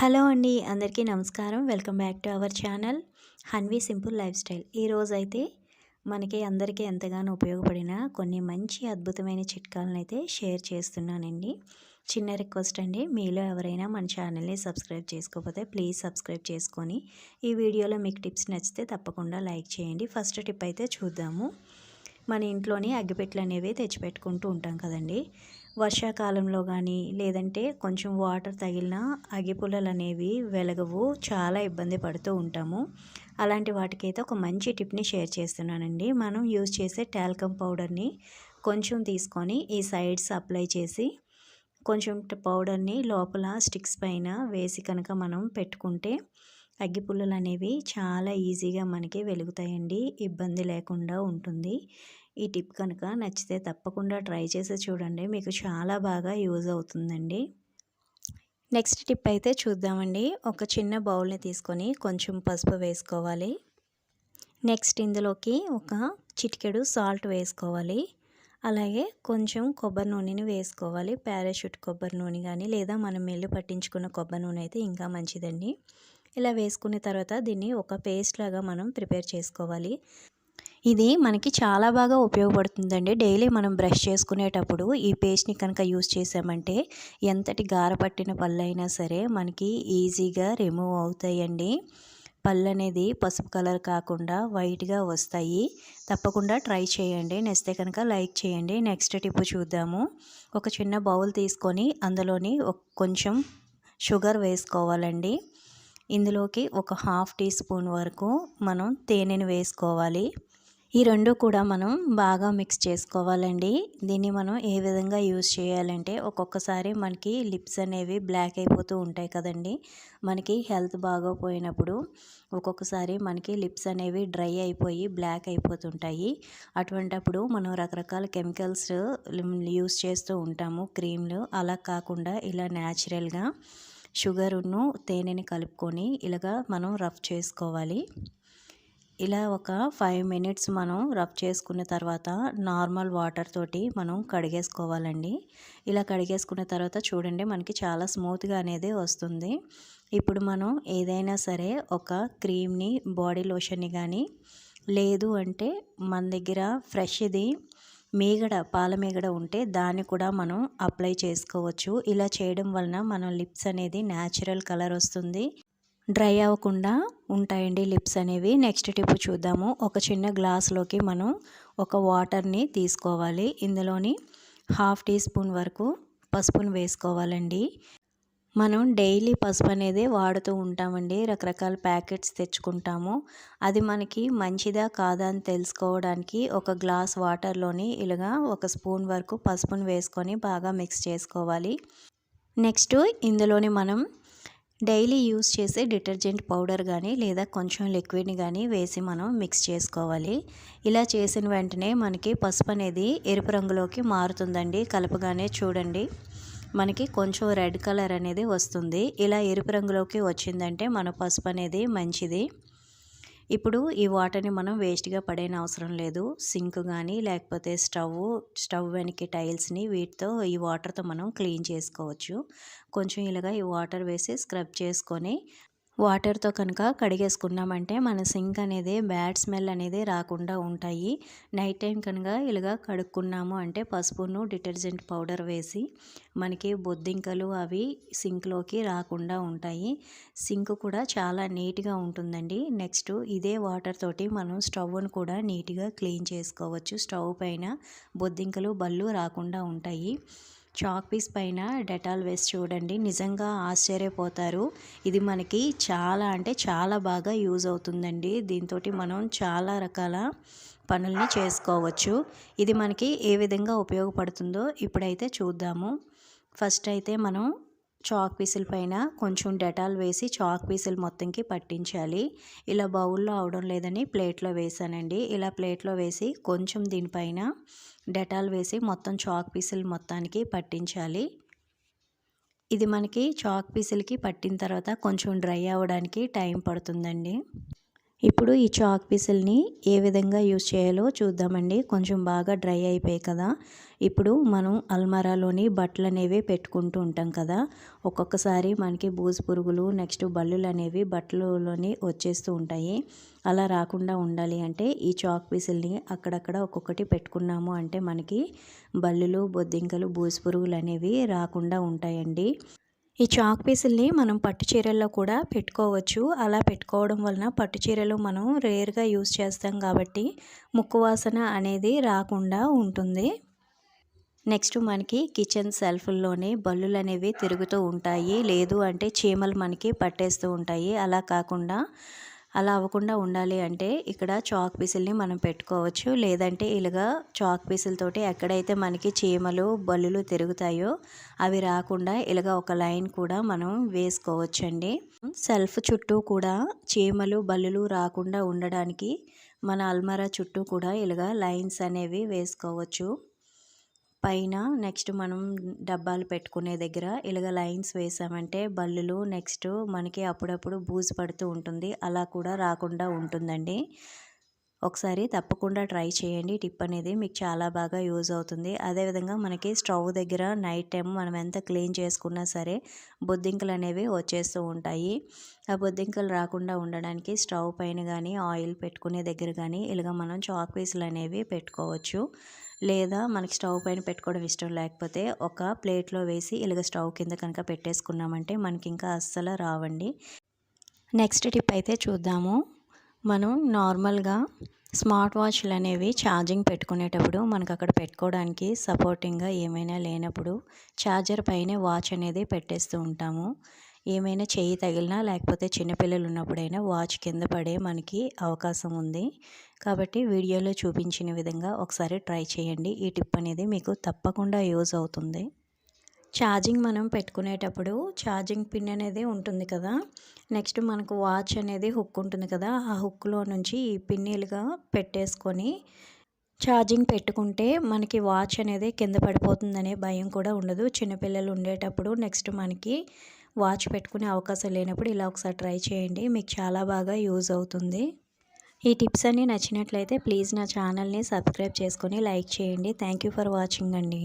Hello అండి అందరికీ నమస్కారం. Welcome back to our channel Hanvi simple lifestyle. ఈరోజైతే అయితే మనకి అందరికీ ఎంతగానో ఉపయోగపడిన కొన్ని మంచి అద్భుతమైన చిట్కాలను అయితే షేర్ చేస్తున్నానండి. చిన్న రిక్వెస్ట్ అండి మీలో ఎవరైనా మన ఛానల్ని సబ్స్క్రైబ్ చేసుకోకపోతే ప్లీజ్ సబ్స్క్రైబ్ చేసుకొని ఈ వీడియోలో మీకు టిప్స్ నచ్చితే తప్పకుండా లైక్ చేయండి. ఫస్ట్ టిప్ అయితే చూద్దాము. మన ఇంట్లోనే అగ్గిపెట్లు అనేవి తెచ్చిపెట్టుకుంటూ ఉంటాం కదండి. వర్షాకాలంలో కానీ లేదంటే కొంచెం వాటర్ తగిలిన అగిపుల్లలు అనేవి వెలగవు చాలా ఇబ్బంది పడుతూ ఉంటాము. అలాంటి వాటికైతే ఒక మంచి టిప్ని షేర్ చేస్తున్నానండి. మనం యూజ్ చేసే టాల్కమ్ పౌడర్ని కొంచెం తీసుకొని ఈ సైడ్స్ అప్లై చేసి కొంచెం పౌడర్ని లోపల స్టిక్స్ పైన వేసి కనుక మనం పెట్టుకుంటే అగ్గిపుల్లలు అనేవి చాలా ఈజీగా మనకి వెలుగుతాయండి. ఇబ్బంది లేకుండా ఉంటుంది. ఈ టిప్ కనుక నచ్చితే తప్పకుండా ట్రై చేసి చూడండి. మీకు చాలా బాగా యూజ్ అవుతుందండి. నెక్స్ట్ టిప్ అయితే చూద్దామండి. ఒక చిన్న బౌల్ని తీసుకొని కొంచెం పసుపు వేసుకోవాలి. నెక్స్ట్ ఇందులోకి ఒక చిటికెడు సాల్ట్ వేసుకోవాలి. అలాగే కొంచెం కొబ్బరి నూనెని వేసుకోవాలి. పారాషూట్ కొబ్బరి నూనె కానీ లేదా మనం మెల్లు పట్టించుకున్న కొబ్బరి నూనె అయితే ఇంకా మంచిదండి. ఇలా వేసుకున్న తర్వాత దీన్ని ఒక పేస్ట్ లాగా మనం ప్రిపేర్ చేసుకోవాలి. ఇది మనకి చాలా బాగా ఉపయోగపడుతుందండి. డైలీ మనం బ్రష్ చేసుకునేటప్పుడు ఈ పేస్ట్ని కనుక యూస్ చేసామంటే ఎంతటి గారపట్టిన పళ్ళు అయినా సరే మనకి ఈజీగా రిమూవ్ అవుతాయండి. పళ్ళు అనేది పసుపు కలర్ కాకుండా వైట్గా వస్తాయి. తప్పకుండా ట్రై చేయండి. నెక్స్ట్ కనుక లైక్ చేయండి. నెక్స్ట్ టిప్ చూద్దాము. ఒక చిన్న బౌల్ తీసుకొని అందులోని కొంచెం షుగర్ వేసుకోవాలండి. ఇందులోకి ఒక హాఫ్ టీ స్పూన్ వరకు మనం తేనెను వేసుకోవాలి. ఈ రెండు కూడా మనం బాగా మిక్స్ చేసుకోవాలండి. దీన్ని మనం ఏ విధంగా యూజ్ చేయాలంటే ఒక్కొక్కసారి మనకి లిప్స్ అనేవి బ్లాక్ అయిపోతూ ఉంటాయి కదండి. మనకి హెల్త్ బాగోపోయినప్పుడు ఒక్కొక్కసారి మనకి లిప్స్ అనేవి డ్రై అయిపోయి బ్లాక్ అయిపోతుంటాయి. అటువంటప్పుడు మనం రకరకాల కెమికల్స్ యూస్ చేస్తూ ఉంటాము. క్రీమ్లు అలా కాకుండా ఇలా న్యాచురల్గా షుగరును తేనెని కలుపుకొని ఇలాగా మనం రఫ్ చేసుకోవాలి. ఇలా ఒక ఫైవ్ మినిట్స్ మనం రబ్ చేసుకున్న తర్వాత నార్మల్ వాటర్ తోటి మనం కడిగేసుకోవాలండి. ఇలా కడిగేసుకున్న తర్వాత చూడండి మనకి చాలా స్మూత్గా అనేది వస్తుంది. ఇప్పుడు మనం ఏదైనా సరే ఒక క్రీమ్ని బాడీ లోషన్ని కానీ లేదు అంటే మన దగ్గర ఫ్రెష్ది మీగడ పాల మీగడ ఉంటే దాన్ని కూడా మనం అప్లై చేసుకోవచ్చు. ఇలా చేయడం వలన మన లిప్స్ అనేది న్యాచురల్ కలర్ వస్తుంది. డ్రై అవ్వకుండా ఉంటాయండి లిప్స్ అనేవి. నెక్స్ట్ టిప్ చూద్దాము. ఒక చిన్న గ్లాస్లోకి మనం ఒక వాటర్ని తీసుకోవాలి. ఇందులోని హాఫ్ టీ స్పూన్ వరకు పసుపును వేసుకోవాలండి. మనం డైలీ పసుపు అనేది వాడుతూ ఉంటామండి. రకరకాల ప్యాకెట్స్ తెచ్చుకుంటాము. అది మనకి మంచిదా కాదా అని తెలుసుకోవడానికి ఒక గ్లాస్ వాటర్లోని ఇలాగా ఒక స్పూన్ వరకు పసుపును వేసుకొని బాగా మిక్స్ చేసుకోవాలి. నెక్స్ట్ ఇందులోని మనం డైలీ యూస్ చేసే డిటర్జెంట్ పౌడర్ కానీ లేదా కొంచెం లిక్విడ్ని కానీ వేసి మనం మిక్స్ చేసుకోవాలి. ఇలా చేసిన వెంటనే మనకి పసుపు అనేది ఎరుపు రంగులోకి మారుతుందండి. కలపగానే చూడండి. మనకి కొంచెం రెడ్ కలర్ అనేది వస్తుంది. ఇలా ఎరుపు రంగులోకి వచ్చిందంటే మన పసుపు అనేది మంచిది. ఇప్పుడు ఈ వాటర్ని మనం వేస్ట్గా పడేన అవసరం లేదు. సింక్ కానీ లేకపోతే స్టవ్ స్టవ్ వెనక్కి టైల్స్ని వీటితో ఈ వాటర్తో మనం క్లీన్ చేసుకోవచ్చు. కొంచెం ఇలాగా ఈ వాటర్ వేసి స్క్రబ్ చేసుకొని వాటర్తో కనుక కడిగేసుకున్నామంటే మన సింక్ అనేది బ్యాడ్ స్మెల్ అనేది రాకుండా ఉంటాయి. నైట్ టైం కనుక ఇలాగా కడుక్కున్నాము అంటే పసుపును డిటర్జెంట్ పౌడర్ వేసి మనకి బొద్దింకలు అవి సింక్లోకి రాకుండా ఉంటాయి. సింక్ కూడా చాలా నీట్గా ఉంటుందండి. నెక్స్ట్ ఇదే వాటర్ తోటి మనం స్టవ్ను కూడా నీట్గా క్లీన్ చేసుకోవచ్చు. స్టవ్ పైన బొద్దింకలు బళ్ళు రాకుండా ఉంటాయి. చాక్ పీస్ పైన డెటాల్ వేసి చూడండి. నిజంగా ఆశ్చర్యపోతారు. ఇది మనకి చాలా అంటే చాలా బాగా యూజ్ అవుతుందండి. దీంతో మనం చాలా రకాల పనుల్ని చేసుకోవచ్చు. ఇది మనకి ఏ విధంగా ఉపయోగపడుతుందో ఇప్పుడైతే చూద్దాము. ఫస్ట్ అయితే మనం చాక్ పీసుల పైన కొంచెం డెటాల్ వేసి చాక్ పీసులు మొత్తంకి పట్టించాలి. ఇలా బౌల్లో అవడం లేదని ప్లేట్లో వేసానండి. ఇలా ప్లేట్లో వేసి కొంచెం దీనిపైన డెటాల్ వేసి మొత్తం చాక్ పీసులు మొత్తానికి పట్టించాలి. ఇది మనకి చాక్ పీసులకి పట్టిన తర్వాత కొంచెం డ్రై అవ్వడానికి టైం పడుతుందండి. ఇప్పుడు ఈ చాక్ పీసుల్ని ఏ విధంగా యూజ్ చేయాలో చూద్దామండి. కొంచెం బాగా డ్రై అయిపోయాయి కదా. ఇప్పుడు మనం అల్మారాలోని బట్టలు అనేవి పెట్టుకుంటూ ఉంటాం కదా. ఒక్కొక్కసారి మనకి బూజు పురుగులు నెక్స్ట్ బల్లులు అనేవి బట్టలలోని వచ్చేస్తూ ఉంటాయి. అలా రాకుండా ఉండాలి అంటే ఈ చాక్ పీసుల్ని అక్కడక్కడ ఒక్కొక్కటి పెట్టుకున్నాము అంటే మనకి బల్లులు బొద్దింకలు బూజు పురుగులు అనేవి రాకుండా ఉంటాయండి. ఈ చాక్ పీసుల్ని మనం పట్టు చీరల్లో కూడా పెట్టుకోవచ్చు. అలా పెట్టుకోవడం వలన పట్టు చీరలు మనం రేర్గా యూస్ చేస్తాం కాబట్టి ముక్కు వాసన అనేది రాకుండా ఉంటుంది. నెక్స్ట్ మనకి కిచెన్ సెల్ఫ్ల్లోనే బల్లులు అనేవి తిరుగుతూ ఉంటాయి. లేదు అంటే చీమలు మనకి పట్టేస్తూ ఉంటాయి. అలా కాకుండా అలా అవ్వకుండా ఉండాలి అంటే ఇక్కడ చాక్ పీసుల్ని మనం పెట్టుకోవచ్చు. లేదంటే ఇలాగా చాక్ పీసులతోటి ఎక్కడైతే మనకి చీమలు బల్లులు తిరుగుతాయో అవి రాకుండా ఇలాగ ఒక లైన్ కూడా మనం వేసుకోవచ్చండి. సెల్ఫ్ చుట్టూ కూడా చీమలు బల్లులు రాకుండా ఉండడానికి మన అల్మారా చుట్టూ కూడా ఇలాగ లైన్స్ అనేవి వేసుకోవచ్చు. పైన నెక్స్ట్ మనం డబ్బాలు పెట్టుకునే దగ్గర ఇలాగ లైన్స్ వేసామంటే బల్లులు నెక్స్ట్ మనకి అప్పుడప్పుడు బూజు పడుతూ ఉంటుంది. అలా కూడా రాకుండా ఉంటుందండి. ఒకసారి తప్పకుండా ట్రై చేయండి. టిప్ అనేది మీకు చాలా బాగా యూజ్ అవుతుంది. అదేవిధంగా మనకి స్టవ్ దగ్గర నైట్ టైం మనం ఎంత క్లీన్ చేసుకున్నా సరే బొద్దింకలు అనేవి వచ్చేస్తూ ఉంటాయి. ఆ బొద్దింకలు రాకుండా ఉండడానికి స్టవ్ పైన కానీ ఆయిల్ పెట్టుకునే దగ్గర కానీ ఇలాగ మనం చాక్ పీసులు అనేవి పెట్టుకోవచ్చు. లేదా మనకి స్టవ్ పైన పెట్టుకోవడం ఇష్టం లేకపోతే ఒక ప్లేట్లో వేసి ఇలాగ స్టవ్ కింద కనుక పెట్టేసుకున్నామంటే మనకి ఇంకా అస్సలు రావండి. నెక్స్ట్ టిప్ అయితే చూద్దాము. మనం నార్మల్గా స్మార్ట్ వాచ్లు అనేవి ఛార్జింగ్ పెట్టుకునేటప్పుడు మనకు అక్కడ పెట్టుకోవడానికి సపోర్టింగ్గా ఏమైనా లేనప్పుడు ఛార్జర్ పైనే వాచ్ అనేది పెట్టేస్తూ ఉంటాము. ఏమైనా చెయ్యి తగిలినా లేకపోతే చిన్నపిల్లలు ఉన్నప్పుడైనా వాచ్ కింద పడే మనకి అవకాశం ఉంది. కాబట్టి వీడియోలో చూపించిన విధంగా ఒకసారి ట్రై చేయండి. ఈ టిప్ అనేది మీకు తప్పకుండా యూజ్ అవుతుంది. ఛార్జింగ్ మనం పెట్టుకునేటప్పుడు ఛార్జింగ్ పిన్ అనేది ఉంటుంది కదా. నెక్స్ట్ మనకు వాచ్ అనేది హుక్ ఉంటుంది కదా. ఆ హుక్లో నుంచి ఈ పిన్నీలుగా పెట్టేసుకొని ఛార్జింగ్ పెట్టుకుంటే మనకి వాచ్ అనేది కింద పడిపోతుందనే భయం కూడా ఉండదు. చిన్నపిల్లలు ఉండేటప్పుడు నెక్స్ట్ మనకి వాచ్ పెట్టుకునే అవకాశం లేనప్పుడు ఇలా ఒకసారి ట్రై చేయండి. మీకు చాలా బాగా యూజ్ అవుతుంది. ఈ టిప్స్ అన్నీ నచ్చినట్లయితే ప్లీజ్ నా ఛానల్ని సబ్స్క్రైబ్ చేసుకొని లైక్ చేయండి. థ్యాంక్ ఫర్ వాచింగ్ అండి.